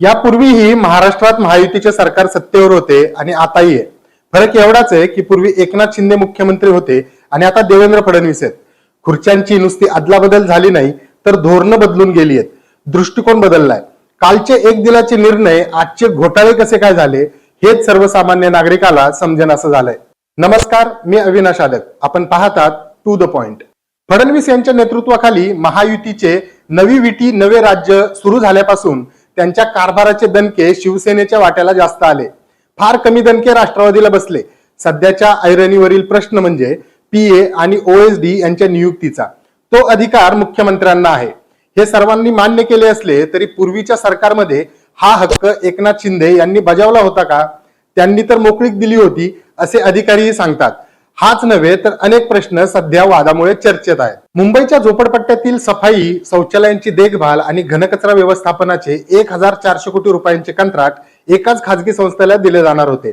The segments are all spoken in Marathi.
यापूर्वीही महाराष्ट्रात महायुतीचे सरकार सत्तेवर होते आणि आताही आहे. फरक एवढाच आहे की पूर्वी एकनाथ शिंदे मुख्यमंत्री होते आणि आता देवेंद्र फडणवीस आहेत. खुर्च्यांची नुसती अदलाबदल झाली नाही तर धोरणं बदलून गेली आहेत. दृष्टिकोन बदललाय. कालचे एक दिलाचे निर्णय आजचे घोटाळे कसे काय झाले हेच सर्वसामान्य नागरिकाला समजेन असं झालंय. नमस्कार मी अविनाश आदक आपण पाहतात टू द पॉइंट फडणवीस यांच्या नेतृत्वाखाली महायुतीचे नवी विटी नवे राज्य सुरू झाल्यापासून त्यांच्या कारभाराचे दणके शिवसेनेच्या वाट्याला जास्त आले. फार कमी दणके राष्ट्रवादीला बसले. सध्याच्या ऐरणीवरील प्रश्न म्हणजे पीए आणि ओएसडी यांच्या नियुक्तीचा. तो अधिकार मुख्यमंत्र्यांना आहे. हे सर्वांनी मान्य केले असले तरी पूर्वीच्या सरकारमध्ये हा हक्क एकनाथ शिंदे यांनी बजावला होता का? त्यांनी तर मोकळीक दिली होती असे अधिकारीही सांगतात. हाच नव्हे तर अनेक प्रश्न सध्या वादामुळे चर्चेत आहेत. मुंबईच्या झोपडपट्ट्यातील सफाई शौचालयांची देखभाल आणि घनकचरा व्यवस्थापनाचे एक हजार चारशे कोटी रुपयांचे कंत्राट एकाच खासगी संस्थेला दिले जाणार होते.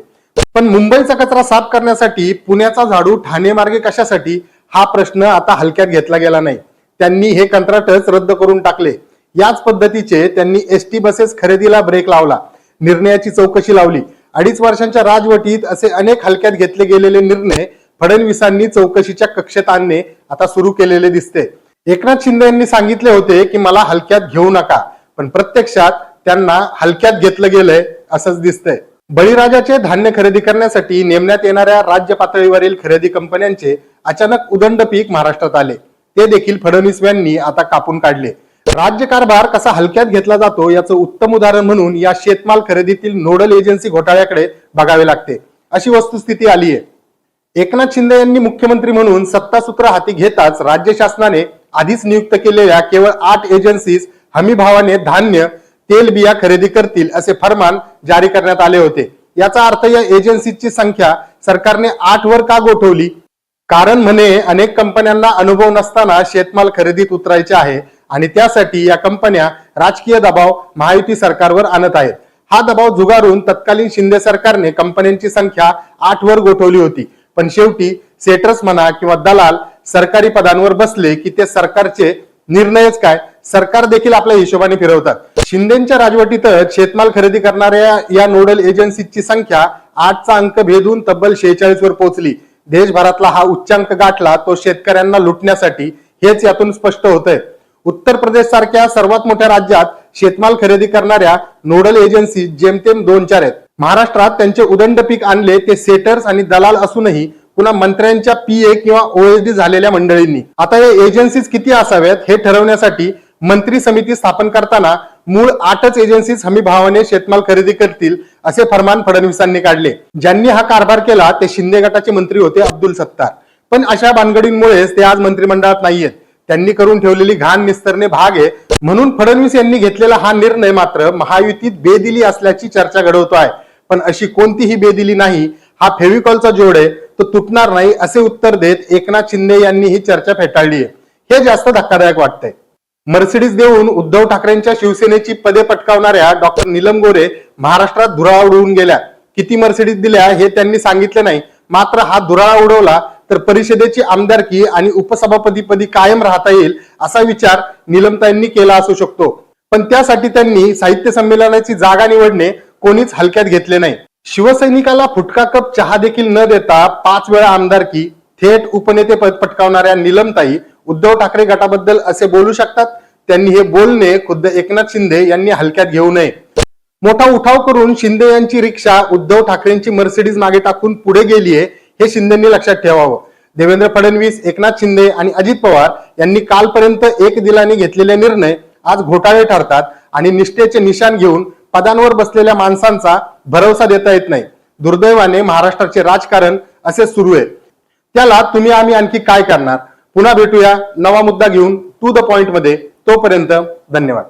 पण मुंबईचा कचरा साफ करण्यासाठी पुण्याचा झाडू ठाणे मार्गे कशासाठी? हा प्रश्न आता हलक्यात घेतला गेला नाही. त्यांनी हे कंत्राटच रद्द करून टाकले. याच पद्धतीचे त्यांनी एस टी बसेस खरेदीला ब्रेक लावला. निर्णयाची चौकशी लावली. अडीच वर्षांच्या राजवटीत असे अनेक हलक्यात घेतले गेलेले निर्णय फडणवीसांनी चौकशीच्या कक्षेत आणणे आता सुरू केलेले दिसते. एकनाथ शिंदे यांनी सांगितले होते की मला हलक्यात घेऊ नका पण प्रत्यक्षात त्यांना हलक्यात घेतलं गेलंय असंच दिसतंय. बळीराजाचे धान्य खरेदी करण्यासाठी नेमण्यात येणाऱ्या राज्य पातळीवरील खरेदी कंपन्यांचे अचानक उदंड पीक महाराष्ट्रात आले. ते देखील फडणवीस यांनी आता कापून काढले. राज्य कारभार कसा हलक्यात घेतला जातो याचं उत्तम उदाहरण म्हणून या शेतमाल खरेदीतील नोडल एजन्सी घोटाळ्याकडे बघावे लागते. अशी वस्तुस्थिती आली आहे एकनाथ शिंदे यांनी मुख्यमंत्री म्हणून सत्तासूत्र हाती घेताच राज्य शासनाने आधीच नियुक्त केलेल्या केवळ आठ एजन्सीज हमी भावाने धान्य तेल बिया खरेदी करतील असे फरमान जारी करण्यात आले होते. याचा अर्थ या एजन्सीची संख्या सरकारने आठ वर का गोठवली? कारण म्हणे अनेक कंपन्यांना अनुभव नसताना शेतमाल खरेदीत उतरायचे आहे आणि त्यासाठी या कंपन्या राजकीय दबाव महायुती सरकारवर आणत आहेत. हा दबाव झुगारून तत्कालीन शिंदे सरकारने कंपन्यांची संख्या आठ वर गोठवली होती. पण शेवटी सेटर्स म्हणा किंवा दलाल सरकारी पदांवर बसले की ते सरकारचे निर्णयच काय? सरकार देखील आपल्या हिशोबाने फिरवतात. शिंदेच्या राजवटीतच शेतमाल खरेदी करणाऱ्या या नोडल एजन्सीची संख्या आठचा अंक भेदून तब्बल शेहेचाळीस वर पोहोचली. देशभरातला हा उच्चांक गाठला तो शेतकऱ्यांना लुटण्यासाठी हेच यातून स्पष्ट होतंय. उत्तर प्रदेश सारख्या सर्वात मोठ्या राज्यात शेतमाल खरेदी करणाऱ्या नोडल एजन्सी जेमतेम दोन चार आहेत. महाराष्ट्रात त्यांचे उदंड पीक आणले ते सेटर्स आणि दलाल असूनही पुन्हा मंत्र्यांच्या पीए किंवा ओएसडी झालेल्या मंडळींनी. आता या एजन्सीज किती असाव्यात हे ठरवण्यासाठी मंत्री समिती स्थापन करताना मूळ आठच एजन्सीज हमी भावाने शेतमाल खरेदी करतील असे फरमान फडणवीसांनी काढले. ज्यांनी हा कारभार केला ते शिंदे गटाचे मंत्री होते अब्दुल सत्तार. पण अशा भानगडींमुळेच ते आज मंत्रिमंडळात नाहीयेत. त्यांनी करून ठेवलेली घाण निस्तरणे भाग आहे. म्हणून फडणवीस यांनी घेतलेला हा निर्णय मात्र महायुतीत बेदिली असल्याची चर्चा घडवतो आहे. पण अशी कोणतीही बेदिली नाही. हा फेविकॉलचा जोड आहे तो तुटणार नाही असे उत्तर देत एकनाथ शिंदे यांनी ही चर्चा फेटाळली आहे. हे जास्त धक्कादायक वाटतंय. मर्सिडीज देऊन उद्धव ठाकरेंच्या शिवसेनेची पदे पटकावणाऱ्या डॉक्टर नीलम गोरे महाराष्ट्रात धुराळा उडवून गेल्या. किती मर्सिडीज दिल्या हे त्यांनी सांगितले नाही. मात्र हा धुराळा उडवला तर परिषदेची आमदारकी आणि उपसभापतीपदी कायम राहता येईल असा विचार निलमताईंनी केला असू शकतो. पण त्यासाठी त्यांनी साहित्य संमेलनाची जागा निवडणे कोणीच हलक्यात घेतले नाही. शिवसैनिकाला फुटका कप चहा देखील न देता पाच वेळा आमदारकी थेट उपनेते पद पटकावणाऱ्या निलमताई उद्धव ठाकरे गटाबद्दल असे बोलू शकतात. त्यांनी हे बोलणे खुद्द एकनाथ शिंदे यांनी हलक्यात घेऊ नये. मोठा उठाव करून शिंदे यांची रिक्षा उद्धव ठाकरेंची मर्सिडीज मागे टाकून पुढे गेलीये हे शिंदेंनी लक्षात ठेवावं. देवेंद्र फडणवीस एकनाथ शिंदे आणि अजित पवार यांनी कालपर्यंत एक दिलाने घेतलेले निर्णय आज घोटाळे ठरतात आणि निष्ठेचे निशाण घेऊन पदांवर बसलेल्या माणसांचा भरवसा देता येत नाही. दुर्दैवाने महाराष्ट्राचे राजकारण असे सुरू आहे. त्याला तुम्ही आम्ही आणखी काय करणार? पुन्हा भेटूया. नवा मुद्दा घेऊन टू द पॉइंटमध्ये. तोपर्यंत धन्यवाद.